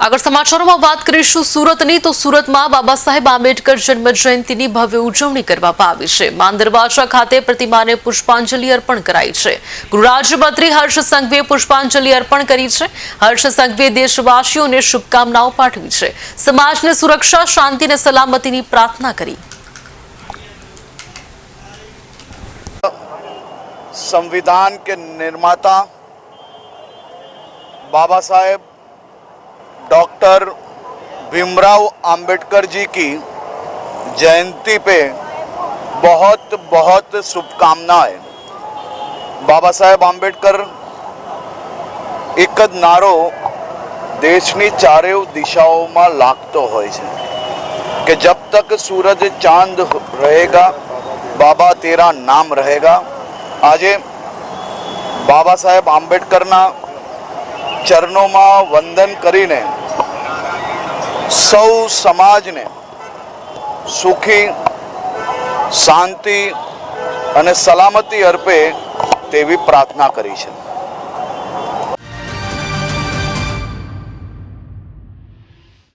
આગળ સમાચારોમાં વાત કરીશું સુરતની તો સુરતમાં બાબા સાહેબ આંબેડકર જન્મ જયંતિની ભવ્ય ઉજવણી કરવામાં આવી છે માંદરવાસા ખાતે પ્રતિમાને પુષ્પાંજલિ અર્પણ કરાઈ છે ગૃહરાજ્યમંત્રી હર્ષ સંઘવીએ પુષ્પાંજલિ અર્પણ કરી છે હર્ષ સંઘવીએ દેશવાસીઓને શુભકામનાઓ પાઠવી છે સમાજને સુરક્ષા શાંતિ અને સલામતીની પ્રાર્થના કરી संविधान के निर्माता बाबा साहेब डॉक्टर भीमराव अंबेडकर जी की जयंती पे बहुत बहुत शुभकामनाएं બાબા સાહેબ આંબેડકર એક જ નારો દેશની ચારેય દિશાઓમાં લાગતો હોય છે કે જબ તક સૂરજ ચાંદ રહેગા બાબા તેરા નામ રહેગા આજે બાબા સાહેબ આંબેડકરના ચરણોમાં વંદન કરીને સૌ સમાજને સુખી શાંતિ અને સલામતી અર્પે તેવી પ્રાર્થના કરી છે.